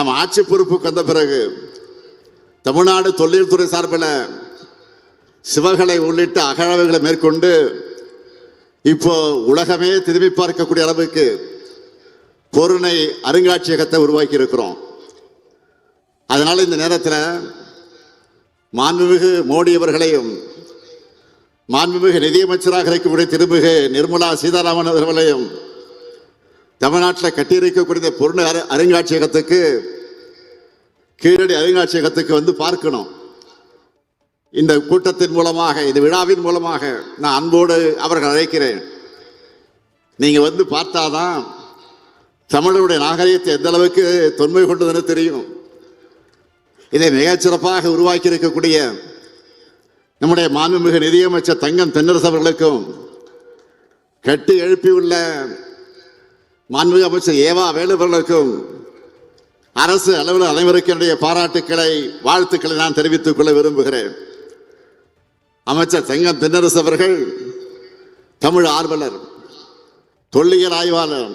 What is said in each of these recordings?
நாம் ஆட்சி பொறுப்புக்கு வந்த பிறகு தமிழ்நாடு தொழில்துறை சார்பில் சிவகலை உள்ளிட்ட அகழவுகளை மேற்கொண்டு இப்போ உலகமே திரும்பி பார்க்கக்கூடிய அளவுக்கு பொருணை அருங்காட்சியகத்தை உருவாக்கி இருக்கிறோம் அதனால் இந்த நேரத்தில் மாண்புமிகு மோடி அவர்களையும் மாண்புமிகு நிதியமைச்சராக இருக்கக்கூடிய திருமிகு நிர்மலா சீதாராமன் அவர்களையும் தமிழ்நாட்டில் கட்டியிருக்கக்கூடிய பொருள் அரு அருங்காட்சியகத்துக்கு கீழடி அருங்காட்சியகத்துக்கு வந்து பார்க்கணும். இந்த கூட்டத்தின் மூலமாக இந்த விழாவின் மூலமாக நான் அன்போடு அவர்கள் அழைக்கிறேன். நீங்கள் வந்து பார்த்தாதான் தமிழருடைய நாகரிகத்தை எந்த அளவுக்கு தொன்மை கொண்டதுன்னு தெரியும். இதை மிகச்சிறப்பாக உருவாக்கி இருக்கக்கூடிய நம்முடைய மாண்புமிகு நிதியமைச்சர் தங்கம் தென்னரசு அவர்களுக்கும் கட்டி எழுப்பியுள்ள மாண்புமிகு அமைச்சர் ஏவா வேலுவர்களுக்கும் அரசு அளவில் அனைவருக்கும் என்னுடைய பாராட்டுக்களை வாழ்த்துக்களை நான் தெரிவித்துக் கொள்ள விரும்புகிறேன். அமைச்சர் தங்கம் தென்னரசு அவர்கள் தமிழ் ஆர்வலர் தொல்லியல் ஆய்வாளர்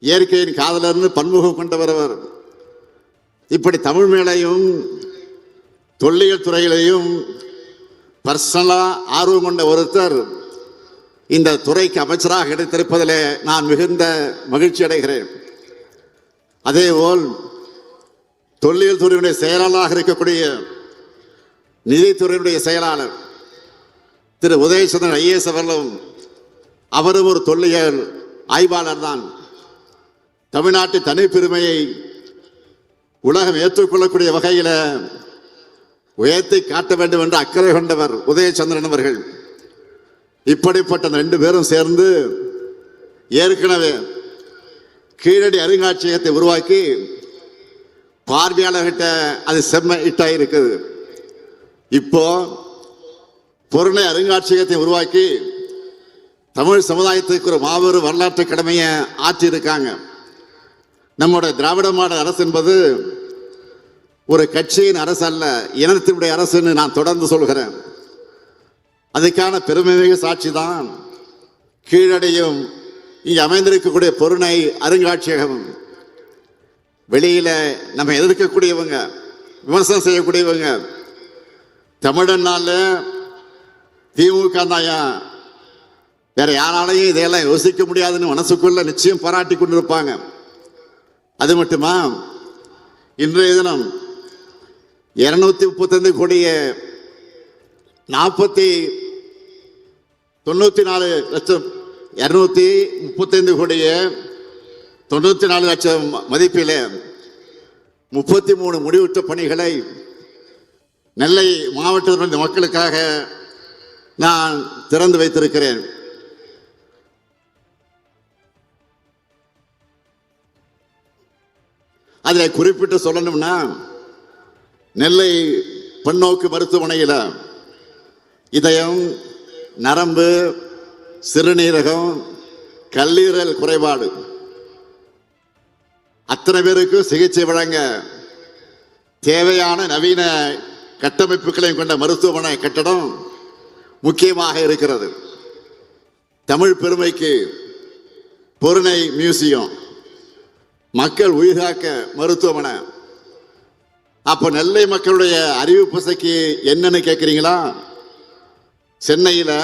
இயற்கையின் காதலர்னு பன்முகம் கொண்டவர் அவர். இப்படி தமிழ் மேலையும் தொல்லியல் துறையிலையும் பர்சனலாக ஆர்வம் கொண்ட ஒருத்தர் இந்த துறைக்கு அமைச்சராக கிடைத்திருப்பதிலே நான் மிகுந்த மகிழ்ச்சி அடைகிறேன். அதேபோல் தொல்லியல் துறையினுடைய செயலாளராக இருக்கக்கூடிய நிதித்துறையினுடைய செயலாளர் திரு. உதயசந்திரன் ஐஏஎஸ் அவர்களும் அவரும் ஒரு தொல்லியல் ஆய்வாளர் தான். தமிழ்நாட்டு தனிப்பெருமையை உலகம் ஏற்றுக்கொள்ளக்கூடிய வகையில் உயர்த்தி காட்ட வேண்டும் என்று அக்கறை கொண்டவர் உதயச்சந்திரன் அவர்கள். இப்படிப்பட்ட அந்த ரெண்டு பேரும் சேர்ந்து ஏற்கனவே கீழடி அருங்காட்சியகத்தை உருவாக்கி பார்வையாளர்கிட்ட அது செம்ம இட்டாக இருக்குது. இப்போ பொருளை அருங்காட்சியகத்தை உருவாக்கி தமிழ் சமுதாயத்துக்கு ஒரு மாபெரும் வரலாற்று கடமையை ஆற்றி இருக்காங்க நம்முடைய திராவிட மாடல் அரசு என்பது ஒரு கட்சியின் அரசு அல்ல இனத்தினுடைய அரசுன்னு நான் தொடர்ந்து சொல்கிறேன். அதுக்கான பெருமைமிகு சாட்சி தான் கீழடையும் இங்கே அமைந்திருக்கக்கூடிய பொருணை அருங்காட்சியகம். வெளியில் நம்ம எதிர்க்கக்கூடியவங்க விமர்சனம் செய்யக்கூடியவங்க தமிழன்னால திமுக தாயா வேற யாராலையும் இதையெல்லாம் யோசிக்க முடியாதுன்னு மனசுக்குள்ள நிச்சயம் பாராட்டி கொண்டிருப்பாங்க. அது மட்டுமா? இன்றைய தினம் இருநூத்தி முப்பத்தைந்து கோடிய நாற்பத்தி தொண்ணூத்தி நாலு லட்சம் இரநூத்தி முப்பத்தைந்து கோடிய தொண்ணூத்தி நாலு லட்சம் மதிப்பில் முப்பத்தி மூணு முடிவுற்ற பணிகளை நெல்லை மாவட்டத்தினுடைய மக்களுக்காக நான் திறந்து வைத்திருக்கிறேன். அதில் குறிப்பிட்டு சொல்லணும்னா நெல்லை பன்னோக்கு மருத்துவமனையில் இதயம் நரம்பு சிறுநீரகம் கல்லீரல் குறைபாடு. அத்தனை பேருக்கும் சிகிச்சை வழங்க தேவையான நவீன கட்டமைப்புகளையும் கொண்ட மருத்துவமனை கட்டடம் முக்கியமாக இருக்கிறது. தமிழ் பெருமைக்கு பொருணை மியூசியம் மக்கள் உயிர்காக்க மருத்துவமனை. அப்போ நெல்லை மக்களுடைய அறிவு பசைக்கு என்னன்னு கேட்குறீங்களா சென்னையில்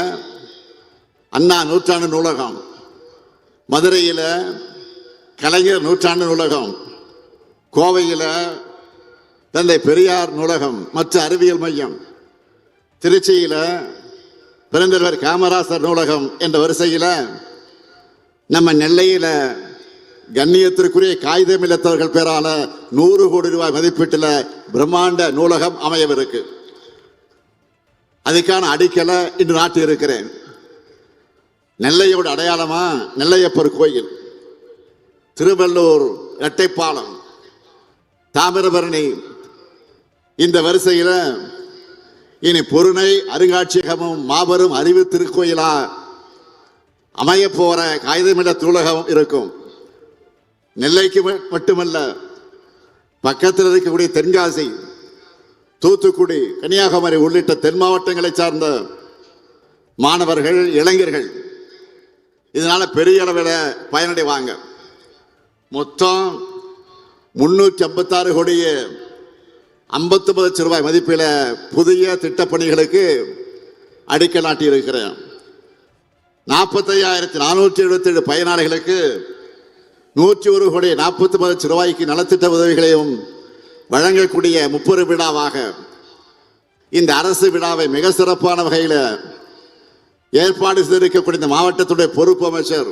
அண்ணா நூற்றாண்டு நூலகம் மதுரையில் கலைஞர் நூற்றாண்டு நூலகம் கோவையில் தந்தை பெரியார் நூலகம் மற்ற அறிவியல் மையம் திருச்சியில் பெருந்தலைவர் காமராசர் நூலகம் என்ற வரிசையில் நம்ம நெல்லையில் கண்ணியத்திற்குரிய காகிதம் இல்லத்தவர்கள் பேரால நூறு கோடி ரூபாய் மதிப்பீட்டில் பிரம்மாண்ட நூலகம் அமையவிருக்கு. அதுக்கான அடிக்கலை இன்று நாட்டி இருக்கிறேன் நெல்லையோட அடையாளமா நெல்லையப்பர் கோயில். திருவள்ளூர் இரட்டைப்பாலம். தாமிரபரணி. இந்த வரிசையில் இனி பொருணை அருங்காட்சியகமும் மாபெரும் அறிவு திருக்கோயிலா அமைய போற காகிதமிட தூலகம் இருக்கும். நெல்லைக்கு ம- மட்டுமல்ல பக்கத்தில் இருக்கக்கூடிய தென்காசி தூத்துக்குடி கன்னியாகுமரி உள்ளிட்ட தென் மாவட்டங்களை சார்ந்த மாணவர்கள் இளைஞர்கள் இதனால பெரிய அளவில் பயனடைவாங்க. மொத்தம் முன்னூற்றி ஐம்பத்தாறு கோடியே ஐம்பத்தொன்பது லட்சம் ரூபாய் மதிப்பில் புதிய திட்டப்பணிகளுக்கு அடிக்கல் நாட்டியிருக்கிறேன். நாற்பத்தையாயிரத்தி நானூற்றி எழுபத்தேழு பயனாளிகளுக்கு நூற்றி ஒரு கோடி நாற்பத்தி லட்சம் ரூபாய்க்கு நலத்திட்ட உதவிகளையும் வழங்கக்கூடிய முப்பெரு விழாவாக இந்த அரசு விழாவை மிக சிறப்பான வகையில் ஏற்பாடு செய்திருக்கக்கூடிய இந்த மாவட்டத்துடைய பொறுப்பு அமைச்சர்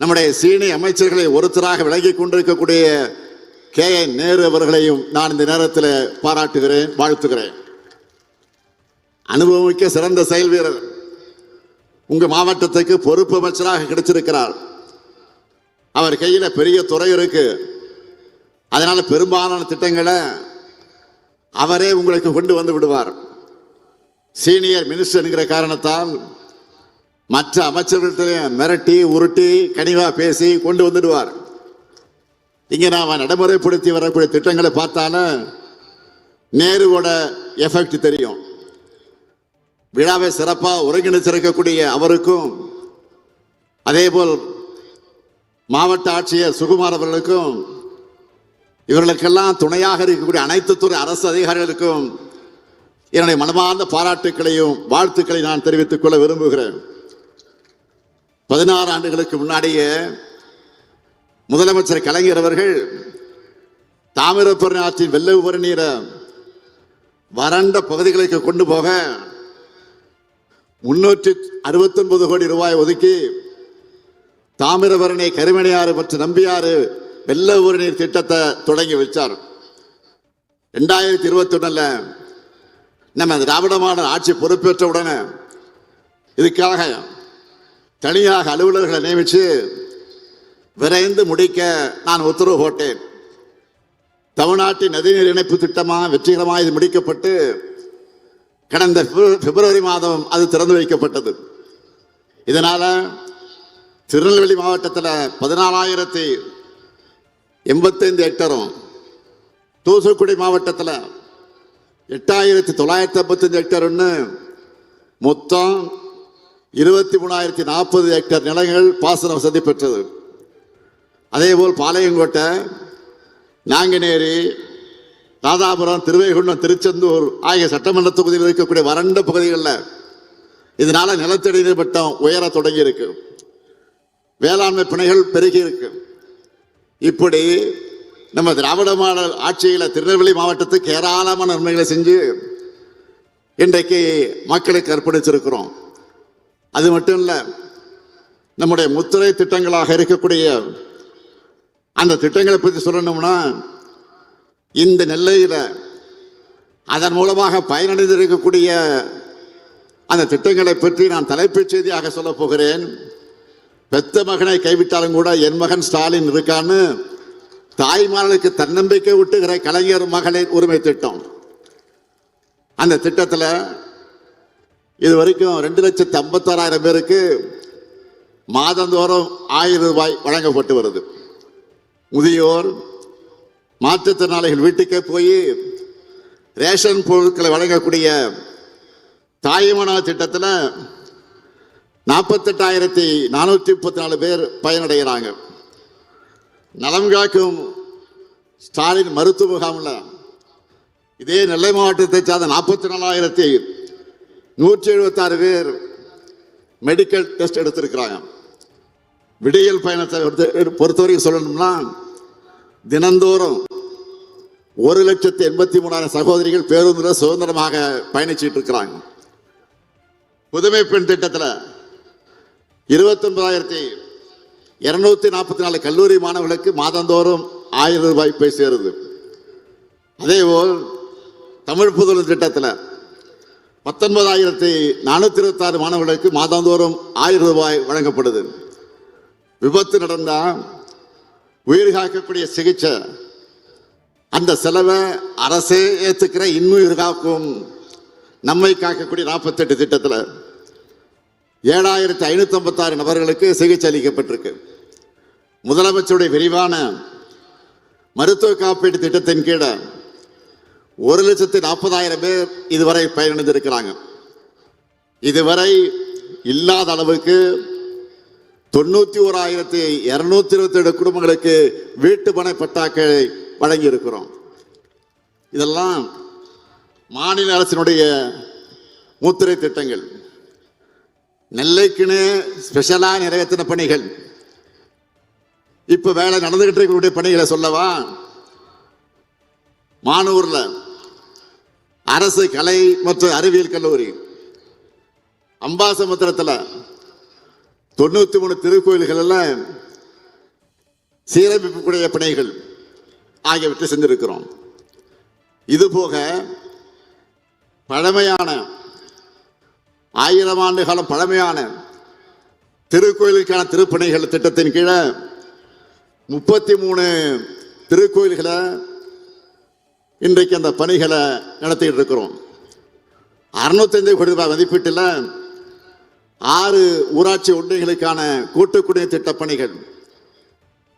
நம்முடைய சீனிய அமைச்சர்களை ஒருத்தராக விலகிக் கொண்டிருக்கக்கூடிய கே என் நேரு அவர்களையும் நான் இந்த நேரத்தில் பாராட்டுகிறேன் வாழ்த்துகிறேன். அனுபவமிக்க சிறந்த செயல் வீரர் உங்க மாவட்டத்துக்கு பொறுப்பு அமைச்சராக கிடைச்சிருக்கிறார். அவர் கையில் பெரிய துறை இருக்குது அதனால பெரும்பாலான திட்டங்களை அவரே உங்களுக்கு கொண்டு வந்து விடுவார். சீனியர் மினிஸ்டருங்கிற காரணத்தால் மற்ற அமைச்சர்கள்ட்ட மிரட்டி உருட்டி கனிவா பேசி கொண்டு வந்துடுவார். இங்கே நாம் நடைமுறைப்படுத்தி வரக்கூடிய திட்டங்களை பார்த்தாலும் நேருவோட எஃபெக்ட் தெரியும். விழாவை சிறப்பாக ஒருங்கிணைச்சிருக்கக்கூடிய அவருக்கும் அதேபோல் மாவட்ட ஆட்சியர் சுகுமார் அவர்களுக்கும் இவர்களுக்கெல்லாம் துணையாக இருக்கக்கூடிய அனைத்து துறை அரசு அதிகாரிகளுக்கும் என்னுடைய மனமார்ந்த பாராட்டுக்களையும் வாழ்த்துக்களை நான் தெரிவித்துக் கொள்ள விரும்புகிறேன். பதினாறு ஆண்டுகளுக்கு முன்னாடியே முதலமைச்சர் கலைஞர் அவர்கள் தாமிரபரணி ஆற்றின் வெள்ள உபரி நீரை வறண்ட பகுதிகளுக்கு கொண்டு போக முன்னூற்றி அறுபத்தொன்பது கோடி ரூபாய் ஒதுக்கி தாமிரபரணி கருமணியாறு மற்றும் நம்பியாறு வெள்ள உபரி நீர் திட்டத்தை தொடங்கி வச்சார். ரெண்டாயிரத்தி இருபத்தி ஒண்ணுல நம்ம திராவிட மாடல் ஆட்சி பொறுப்பேற்ற உடனே இதுக்காக தனியாக அலுவலர்களை நியமித்து விரைந்து முடிக்க நான் உத்தரவு போட்டேன். தமிழ்நாட்டின் நதிநீர் இணைப்பு திட்டமாக வெற்றிகரமாக இது முடிக்கப்பட்டு கடந்த பிப்ரவரி மாதம் அது திறந்து வைக்கப்பட்டது. இதனால் திருநெல்வேலி மாவட்டத்தில் பதினாலாயிரத்தி எண்பத்தைந்து ஹெக்டரும் தூசுக்குடி மாவட்டத்தில் எட்டாயிரத்தி தொள்ளாயிரத்தி ஐம்பத்தஞ்சு ஹெக்டர்னு மொத்தம் இருபத்தி மூணாயிரத்தி நாற்பது ஹெக்டர் நிலங்கள் பாசன வசதி பெற்றது. அதேபோல் பாளையங்கோட்டை நாங்குநேரி ராதாபுரம் திருவைகுண்டம் திருச்செந்தூர் ஆகிய சட்டமன்ற தொகுதியில் இருக்கக்கூடிய வறண்ட பகுதிகளில் இதனால் நிலத்தடி நீர் மட்டம் உயர தொடங்கியிருக்கு. வேளாண்மை பிணைகள் பெருகியிருக்கு. இப்படி நம்ம திராவிட மாடல் ஆட்சியில் திருநெல்வேலி மாவட்டத்துக்கு ஏராளமான நன்மைகளை செஞ்சு இன்றைக்கு மக்களுக்கு அர்ப்பணிச்சிருக்கிறோம் அது மட்டும் இல்லை நம்முடைய முத்துறை திட்டங்களாக இருக்கக்கூடிய அந்த திட்டங்களை பற்றி சொல்லணும்னா இந்த நெல்லையில் அதன் மூலமாக பயனடைந்திருக்கக்கூடிய அந்த திட்டங்களை பற்றி நான் தலைப்புச் செய்தியாக சொல்லப் போகிறேன். பெத்த மகனை கைவிட்டாலும் கூட என் மகன் ஸ்டாலின் இருக்கான்னு தாய்மார்களுக்கு தன்னம்பிக்கை விட்டுகிற கலைஞர் மகளிர் உரிமை திட்டம். அந்த திட்டத்தில் இது வரைக்கும் ரெண்டு லட்சத்தி ஐம்பத்தாறாயிரம் பேருக்கு மாதந்தோறும் ஆயிரம் ரூபாய் வழங்கப்பட்டு வருது. முதியோர் மாற்றுத்திறனாளிகள் வீட்டுக்கே போய் ரேஷன் பொருட்களை வழங்கக்கூடிய தாய்மனா திட்டத்தில் நாற்பத்தெட்டாயிரத்தி நானூற்றி முப்பத்தி நாலு பேர் பயனடைகிறாங்க. நலம் காக்கும் ஸ்டாலின் மருத்துவ முகாமில் இதே நெல்லை மாவட்டத்தை சார்ந்த நாற்பத்தி நாலாயிரத்தி நூற்றி எழுபத்தாறு பேர் மெடிக்கல் டெஸ்ட் எடுத்திருக்கிறாங்க. விடியல் பயணத்தை பொறுத்தவரைக்கும் சொல்லணும்னா தினந்தோறும் ஒரு லட்சத்தி எண்பத்தி மூணாயிரம் சகோதரிகள் பேருந்தில் சுதந்திரமாக பயணிச்சுட்டு இருக்கிறாங்க. புதுமை பெண் திட்டத்தில் இருபத்தொன்பதாயிரத்தி இருநூத்தி நாற்பத்தி நாலு கல்லூரி மாணவர்களுக்கு மாதந்தோறும் ஆயிரம் ரூபாய் போய் சேருது. அதேபோல் தமிழ் புதல் திட்டத்தில் பத்தொன்பதாயிரத்தி நானூற்றி இருபத்தாறு மாணவர்களுக்கு மாதந்தோறும் ஆயிரம் ரூபாய் வழங்கப்படுது. விபத்து நடந்தால் உயிர் காக்கக்கூடிய சிகிச்சை அந்த செலவை அரசே ஏற்றுக்கிற இன்னுயிர் காக்கும் நம்மை காக்கக்கூடிய நாற்பத்தெட்டு திட்டத்தில் ஏழாயிரத்தி ஐநூற்றி ஐம்பத்தாறு நபர்களுக்கு சிகிச்சை அளிக்கப்பட்டிருக்கு. முதலமைச்சருடைய விரிவான மருத்துவ காப்பீட்டு திட்டத்தின் கீழே ஒரு லட்சத்தி நாற்பதாயிரம் பேர் இதுவரை பயனடைந்திருக்கிறாங்க. இதுவரை இல்லாத அளவுக்கு தொண்ணூத்தி ஓராயிரத்தி இருநூத்தி இருபத்தி ஏழு குடும்பங்களுக்கு வீட்டு மனை பட்டாக்களை வழங்கி இருக்கிறோம் இதெல்லாம் மாநில அரசினுடைய முத்திரை திட்டங்கள். நெல்லைக்குன்னு ஸ்பெஷலாக நிறைவேற்றின பணிகள். இப்போ வேலை நடந்துகிட்டு இருக்கக்கூடிய பணிகளை சொல்லவா? மானூரில் அரசு கலை மற்றும் அறிவியல் கல்லூரி அம்பாசமுத்திரத்தில் தொண்ணூத்தி மூணு திருக்கோயில்களில் சீரமைப்புக்குடைய பணிகள் ஆகியவற்றை செஞ்சிருக்கிறோம். இதுபோக பழமையான ஆயிரம் ஆண்டு காலம் பழமையான திருக்கோயிலுக்கான திருப்பணிகள் திட்டத்தின் கீழே முப்பத்தி மூணு திருக்கோயில்களை இன்றைக்கு அந்த பணிகளை நடத்திட்டு இருக்கிறோம். அறுநூத்தஞ்சு கோடி ரூபாய் மதிப்பீட்டில் ஆறு ஊராட்சி ஒன்றியங்களுக்கான கூட்டு குடிநீர் திட்ட பணிகள்.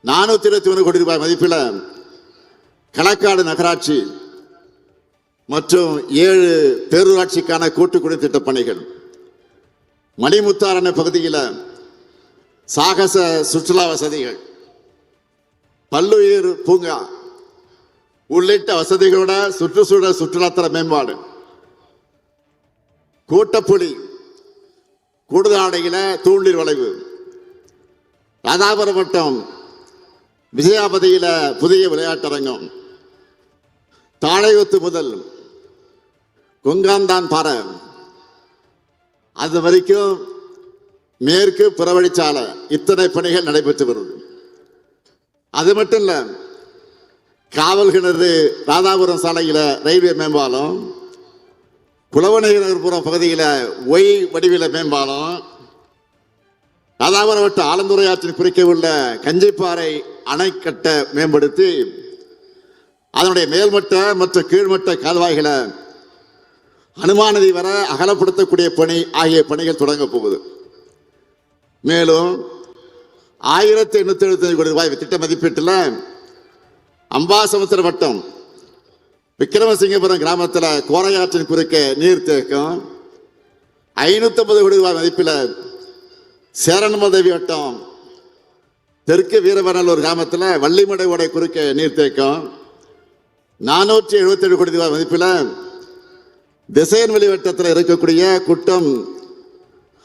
நானூத்தி இருபத்தி ஒன்று கோடி ரூபாய் மதிப்பில் களக்காடு நகராட்சி மற்றும் ஏழு பேரூராட்சிக்கான கூட்டு குடிநீர் திட்ட பணிகள். மணிமுத்தாரண பகுதியில் சாகச சுற்றுலா வசதிகள் பல்லுயிர் பூங்கா உள்ளிட்ட வசதிகளோட சுற்றுச்சூழல் சுற்றுலாத்தல மேம்பாடு கூட்டப்புலி கூடுதாடையில தூண்டில் வளைவு ராதாபுரம் வட்டம் விஜயாபதியில புதிய விளையாட்டரங்கம் தாழையொத்து முதல் கொங்காந்தான் பாறை அது வரைக்கும் மேற்கு புறவழிச்சாலை இத்தனை பணிகள் நடைபெற்று வருது. அது மட்டும் இல்லை காவல் கிணறு ராதாபுரம் சாலையில் ரயில்வே மேம்பாலம் புலவநகர்புரம் பகுதியில் ஒய் வடிவில் மேம்பாலம் ராதாபுரம் வட்ட ஆலந்துறை ஆற்றின் குறுக்கே உள்ள கஞ்சிப்பாறை அணைக்கட்டை மேம்படுத்தி அதனுடைய மேல்மட்ட மற்றும் கீழ்மட்ட கால்வாய்களை அனுமானதி வர அகலப்படுத்தக்கூடிய பணி ஆகிய பணிகள் தொடங்க போகுது. மேலும் ஆயிரத்தி எண்ணூத்தி எழுபத்தஞ்சு கோடி ரூபாய் திட்ட மதிப்பீட்டில் அம்பாசமுத்திர வட்டம் விக்ரமசிங்கபுரம் கிராமத்தில் கோரையாற்றின் குறுக்கே நீர் தேக்கம் ஐநூத்தி கோடி ரூபாய் மதிப்பில் சேரன்மதேவி வட்டம் தெற்கு வீரவரலூர் கிராமத்தில் வள்ளிமடை ஓடை குறுக்கே நீர் தேக்கம் நானூற்றி எழுபத்தி ஏழு கோடி ரூபாய் மதிப்பில் திசையன் வெளிவட்டத்தில் இருக்கக்கூடிய குட்டம்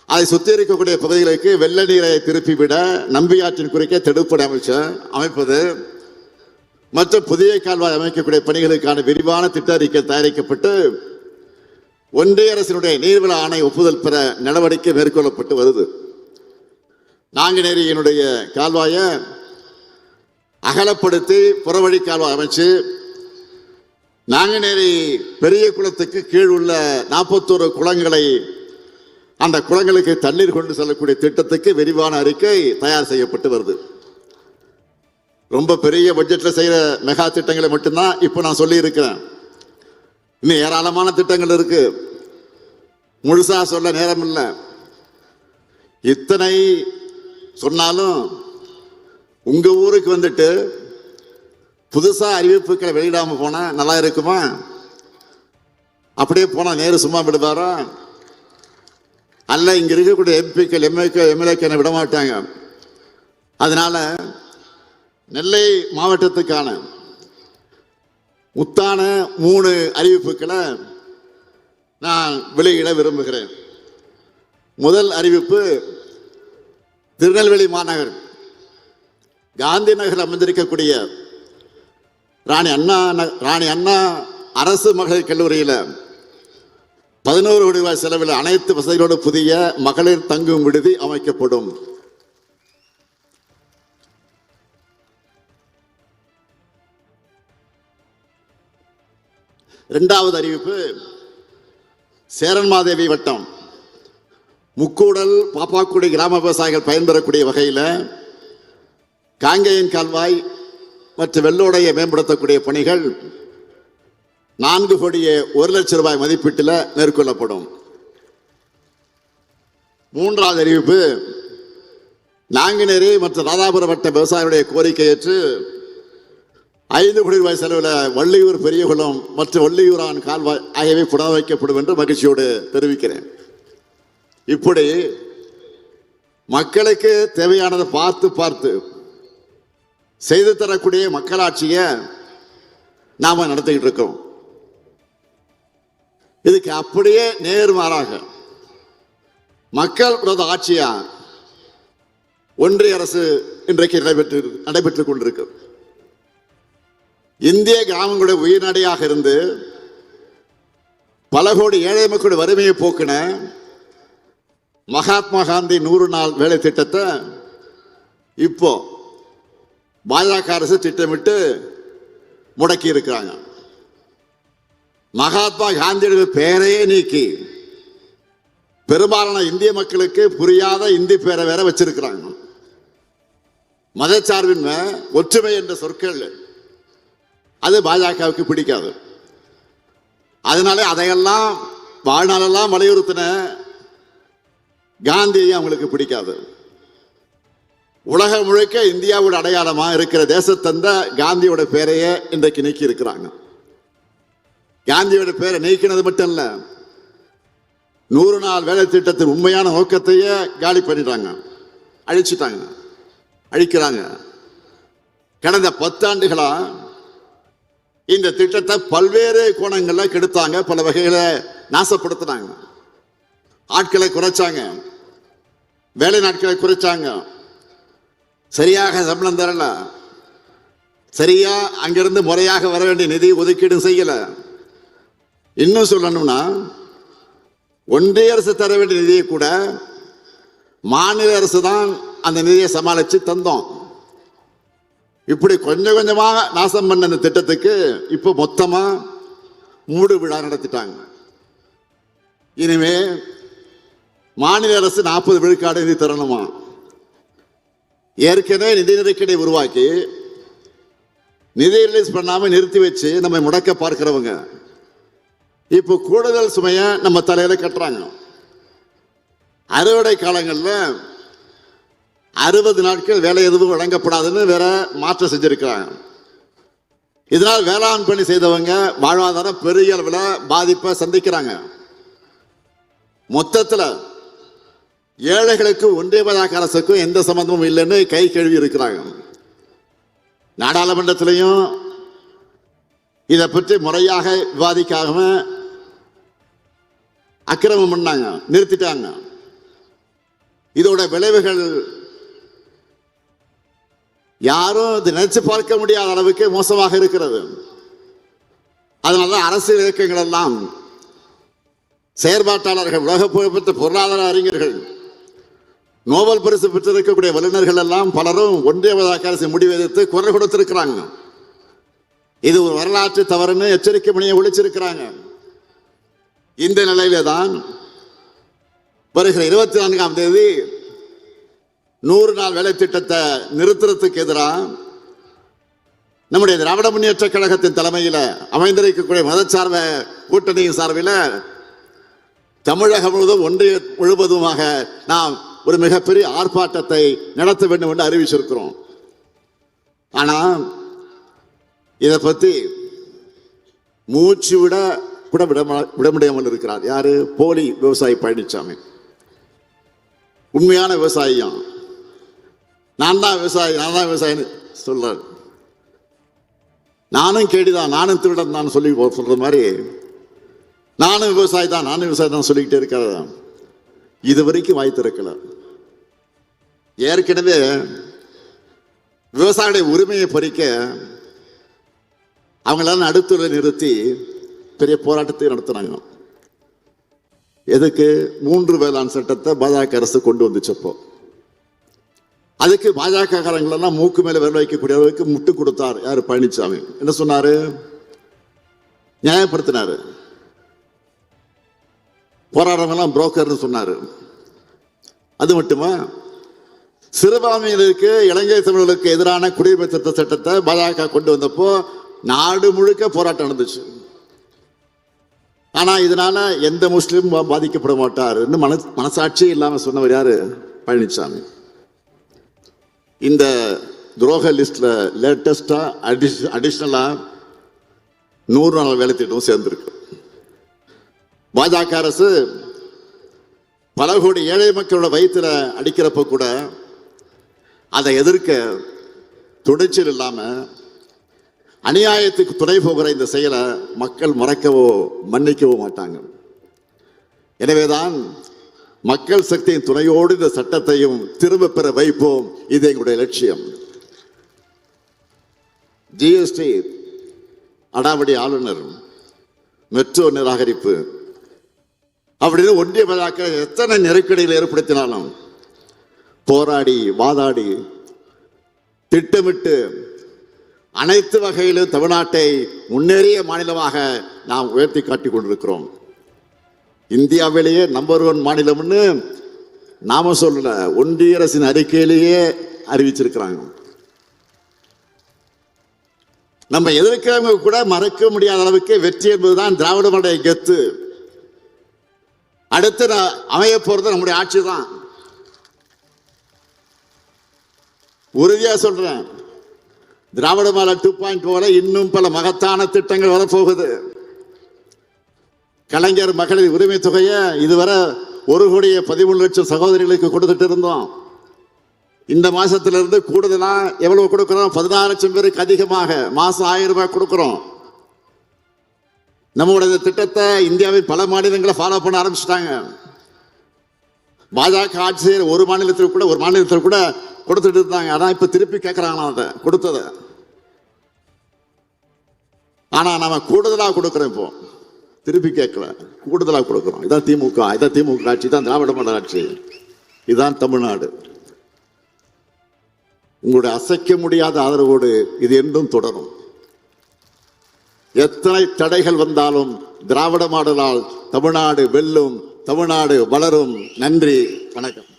அதை சுற்றி இருக்கக்கூடிய பகுதிகளுக்கு வெள்ள நீரை திருப்பிவிட நம்பியாற்றின் குறுக்கே தடுப்பணை அமைச்ச அமைப்பது மற்றும் புதிய கால்வாய் அமைக்கக்கூடிய பணிகளுக்கான விரிவான திட்ட அறிக்கை தயாரிக்கப்பட்டு ஒன்றிய அரசினுடைய நீர்வள ஆணை ஒப்புதல் பெற நடவடிக்கை மேற்கொள்ளப்பட்டு வருது. நாங்குநேரியினுடைய கால்வாயை அகலப்படுத்தி புறவழி கால்வாய் அமைச்சு நாங்குநேரி பெரிய குளத்துக்கு கீழ் உள்ள நாற்பத்தோரு குளங்களை அந்த குளங்களுக்கு தண்ணீர் கொண்டு செல்லக்கூடிய திட்டத்துக்கு விரிவான அறிக்கை தயார் செய்யப்பட்டு வருது. ரொம்ப பெரிய பட்ஜெட்டில் செய்கிற மெகா திட்டங்களை மட்டும்தான் இப்போ நான் சொல்லியிருக்கிறேன். இன்னும் ஏராளமான திட்டங்கள் இருக்கு. முழுசா சொல்ல நேரம் இல்லை இத்தனை சொன்னாலும் உங்கள் ஊருக்கு வந்துட்டு புதுசாக அறிவிப்புகளை வெளியிடாமல் போனால் நல்லா இருக்குமா? அப்படியே போனால் நேரு சும்மா விடுவாரா? அல்ல இங்கே இருக்கக்கூடிய எம்பிக்கள் எம்எல்ஏக்கள் எம்எல்ஏக்கள் விட மாட்டாங்க அதனால் நெல்லை மாவட்டத்துக்கான முத்தான மூணு அறிவிப்புகளை நான் வெளியிட விரும்புகிறேன். முதல் அறிவிப்பு திருநெல்வேலி மாநகர். காந்தி நகர் அமைந்திருக்கக்கூடிய ராணி அண்ணா ராணி அண்ணா அரசு மகளிர் கல்லூரியில் பதினோரு கோடி ரூபாய் செலவில் அனைத்து வசதிகளோடு புதிய மகளிர் தங்கும் விடுதி அமைக்கப்படும். இரண்டாவது அறிவிப்பு சேரன்மாதேவி வட்டம். முக்கூடல் பாப்பாக்குடி கிராம விவசாயிகள் பயன்பெறக்கூடிய வகையில் காங்கேயன் கால்வாய் மற்றும் வெள்ளோடையை மேம்படுத்தக்கூடிய பணிகள் நான்கு கோடியே ஒரு லட்சம் ரூபாய் மதிப்பீட்டில் மேற்கொள்ளப்படும். மூன்றாவது அறிவிப்பு நாங்குநேரி மற்றும் ராதாபுரம் வட்ட விவசாயிகளுடைய கோரிக்கை ஏற்று ஐந்து கோடி ரூபாய் செலவில் வள்ளியூர் பெரியகுளம் மற்றும் வள்ளியூரான் கால்வாய் ஆகியவை புனரமைக்கப்படும் என்று மகிழ்ச்சியோடு தெரிவிக்கிறேன். இப்படி மக்களுக்கு தேவையானதை பார்த்து பார்த்து செய்து தரக்கூடிய மக்களாட்சியை நாம நடத்திக்கிட்டு இருக்கோம். இதுக்கு அப்படியே நேர்மாறாக மக்கள் விரோத ஆட்சியா ஒன்றிய அரசு இன்றைக்கு நடைபெற்று நடைபெற்றுக் கொண்டிருக்கு. இந்திய கிராமங்களுடைய உயிர்நடையாக இருந்து பல கோடி ஏழை மக்களுடைய வறுமையை போக்கின மகாத்மா காந்தி நூறு நாள் வேலை திட்டத்தை இப்போ பாஜக அரசு திட்டமிட்டு முடக்கி இருக்கிறாங்க. மகாத்மா காந்தியுடைய பெயரையே நீக்கி பெரும்பாலான இந்திய மக்களுக்கு புரியாத இந்தி பேரை வேற வச்சிருக்கிறாங்க. மதச்சார்பின்மை ஒற்றுமை என்ற சொற்கள் அது பாஜகவுக்கு பிடிக்காது. அதனால அதையெல்லாம் வாழ்நாளெல்லாம் வலியுறுத்தின காந்தியை அவங்களுக்கு பிடிக்காது. உலகம் முழுக்க இந்தியாவோட அடையாளமாக இருக்கிற தேசத்தந்த காந்தியோட பேரையே இன்றைக்கு நீக்கி இருக்கிறாங்க காந்தியோட பேரை நீக்கினது மட்டும் இல்ல நூறு நாள் வேலை திட்டத்தின் உண்மையான நோக்கத்தையே காலி பண்ணிட்டாங்க. அழிச்சிட்டாங்க. அழிக்கிறாங்க. கடந்த பத்தாண்டுகளா இந்த திட்டத்தை பல்வேறு கோணங்களில் கெடுத்தாங்க. பல வகையில் நாசப்படுத்தினாங்க. ஆட்களை குறைச்சாங்க. வேலை நாட்களை குறைச்சாங்க. சரியாக சம்பளம் தரல. சரியா அங்கிருந்து முறையாக வர வேண்டிய நிதி ஒதுக்கீடு செய்யல. இன்னும் சொல்லணும்னா ஒன்றிய அரசு தர வேண்டிய நிதியை கூட மாநில அரசு தான் அந்த நிதியை சமாளித்து தந்தோம். இப்படி கொஞ்சம் கொஞ்சமாக நாசம் பண்ண இந்த திட்டத்துக்கு இப்போ மொத்தமாக மூடு விழா நடத்திட்டாங்க. இனிமே மாநில அரசு நாற்பது விழுக்காடு நிதி தரணுமா? ஏற்கனவே நிதி நெருக்கடி உருவாக்கி நிதி ரிலீஸ் பண்ணாமல் நிறுத்தி வச்சு நம்ம முடக்க பார்க்கிறவங்க. இப்போ கூடுதல் சுமையை நம்ம தலையில் கட்டுறாங்க. அறுவடை காலங்களில் அறுபது நாட்கள் வேலை எதுவும் வழங்கப்படாதுன்னு வேற மாற்றம் செஞ்சிருக்கிறாங்க. இதனால் வேளாண் பணி செய்தவங்க வாழ்வாதாரம் பெரிய அளவில் பாதிப்பை சந்திக்கிறாங்க. மொத்தத்தில் ஏழைகளுக்கு ஒன்றிய பாஜக அரசுக்கும் எந்த சம்பந்தமும் இல்லைன்னு கை கழுவி இருக்கிறாங்க. நாடாளுமன்றத்திலையும் இதை பற்றி முறையாக விவாதிக்காம அக்கிரமம் பண்ணாங்க நிறுத்திட்டாங்க. இதோட விளைவுகள் யாரும் இது நினைச்சு பார்க்க முடியாத அளவுக்கு மோசமாக இருக்கிறது. அதனால அரசியல் இயக்கங்கள் எல்லாம் செயற்பாட்டாளர்கள் உலக புகழ்பெற்ற பொருளாதார அறிஞர்கள் நோபல் பரிசு பெற்றிருக்கக்கூடிய வல்லுநர்கள் எல்லாம் பலரும் ஒன்றிய அரசு முடிவெடுத்து குரல் கொடுத்திருக்கிறாங்க. இது ஒரு வரலாற்று தவறுன்னு எச்சரிக்கை மணியை ஒழிச்சிருக்கிறாங்க. இந்த நிலையில தான் வருகிற இருபத்தி நான்காம் தேதி நூறு நாள் வேலை திட்டத்தை நிறுத்துறதுக்கு எதிராக நம்முடைய திராவிட முன்னேற்ற கழகத்தின் தலைமையில் அமைந்திருக்கக்கூடிய மதச்சார்ப கூட்டணியின் சார்பில் தமிழகம் முழுவதும் ஒன்றிய முழுவதுமாக நாம் ஒரு மிகப்பெரிய ஆர்ப்பாட்டத்தை நடத்த வேண்டும் என்று அறிவிச்சிருக்கிறோம். ஆனா இதை பத்தி மூச்சு விட கூட விட விட முடியாமல் இருக்கிறார். யாரு? போலி விவசாயி பழனிசாமி உண்மையான விவசாயம் நான் தான் விவசாயி நான் தான் விவசாயின்னு சொல்றாரு. நானும் கேடிதான் நானும் திருடன் தான் சொல்லி சொல்ற மாதிரி நானும் விவசாயி தான் நானும் விவசாயி தான் சொல்லிக்கிட்டே இருக்கிறதா? இது வரைக்கும் வாய் திறக்கல. ஏற்கனவே விவசாயியுடைய உரிமையை பறிக்க அவங்களால நடுத்துறை நிறுத்தி பெரிய போராட்டத்தை நடத்துனாங்க. எதுக்கு? மூன்று வேளாண் சட்டத்தை பாஜக அரசு கொண்டு வந்துச்சப்போ அதுக்கு பாஜக காரங்களெல்லாம் மூக்கு மேல விரல் வைக்கக்கூடிய அளவுக்கு முட்டு கொடுத்தார். யார்? பழனிசாமி என்ன சொன்னாரு? நியாயப்படுத்தினாரு. போராடுறவங்கலாம் புரோக்கர்னு சொன்னாரு. அது மட்டுமா? சிறுபான்மையினருக்கு இலங்கை தமிழர்களுக்கு எதிரான குடியுரிமை திருத்த சட்டத்தை பாஜக கொண்டு வந்தப்போ நாடு முழுக்க போராட்டம் நடந்துச்சு. ஆனா இதனால எந்த முஸ்லீமும் பாதிக்கப்பட மாட்டாருன்னு மன மனசாட்சி இல்லாம சொன்னவர் யாரு? பழனிசாமி இந்த துரோக லிஸ்ட்ல லேட்டஸ்டா அடிஷ் அடிஷ்னலாக நூறு நாள் வேலை திட்டமும் சேர்ந்திருக்கு. பாஜக அரசு பல கோடி ஏழை மக்களோட வயிற்றுல அடிக்கிறப்ப கூட அதை எதிர்க்க துணிச்சல் இல்லாமல் அநியாயத்துக்கு துணை போகிற இந்த செயலை மக்கள் மறக்கவோ மன்னிக்கவோ மாட்டாங்க. எனவேதான் மக்கள் சக்தியின் துணையோடு இந்த சட்டத்தையும் திரும்ப பெற வைப்போம். இது எங்களுடைய லட்சியம். ஜிஎஸ்டி அடாவடி ஆளுநர் மெட்ரோ நிராகரிப்பு. அப்படின்னு ஒன்றிய விழாக்கள் எத்தனை நெருக்கடிகள் ஏற்படுத்தினாலும் போராடி வாதாடி திட்டமிட்டு அனைத்து வகையிலும் தமிழ்நாட்டை முன்னேறிய மாநிலமாக நாம் உயர்த்தி காட்டி கொண்டிருக்கிறோம். இந்தியாவிலேயே நம்பர் ஒன் மாநிலம்னு நாம சொல்லல ஒன்றிய அரசின் அறிக்கையிலேயே அறிவிச்சிருக்கிறாங்க. நம்ம எதிர்க்கிறவங்க கூட மறக்க முடியாத அளவுக்கு வெற்றி என்பதுதான் திராவிட மாடல் கெத்து அடுத்து அமைய போறது நம்முடைய ஆட்சி தான் உறுதியாக சொல்றேன். திராவிட மாடல் டூ பாயிண்ட் போல இன்னும் பல மகத்தான திட்டங்கள் வரப்போகுது. கலைஞர் மகளிர் உரிமை தொகையை இதுவரை ஒரு கோடியே பதிமூணு லட்சம் சகோதரிகளுக்கு கொடுத்துட்டு இருந்தோம். இந்த மாசத்திலிருந்து கூடுதலா எவ்வளவு கொடுக்கிறோம்? பதினாறு லட்சம் பேருக்கு அதிகமாக. மாசம் ஆயிரம் ரூபாய் கொடுக்கிறோம். நம்மளுடைய திட்டத்தை இந்தியாவின் பல மாநிலங்களை ஃபாலோ பண்ண ஆரம்பிச்சிட்டாங்க. பாஜக ஆட்சி செய்யற ஒரு மாநிலத்தில் கூட ஒரு மாநிலத்தில் கூட கொடுத்துட்டு இருந்தாங்க. அதான் இப்ப திருப்பி கேட்கறாங்க அதை? கொடுத்ததை. ஆனா நம்ம கூடுதலா கொடுக்குறோம் இப்போ. திருப்பி கேட்கல. கூடுதலா கொடுக்குறோம். இதான் திமுக. இதான் திமுக ஆட்சி. தான் திராவிட மாடல் ஆட்சி. இதுதான் தமிழ்நாடு. உங்களுடைய அசைக்க முடியாத ஆதரவோடு இது என்றும் தொடரும். எத்தனை தடைகள் வந்தாலும் திராவிட மாடலால் தமிழ்நாடு வெல்லும் தமிழ்நாடு வளரும். நன்றி. வணக்கம்.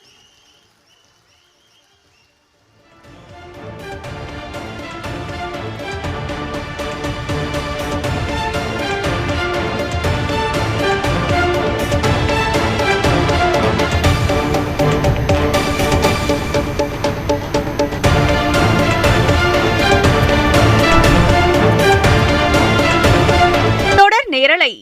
மகளை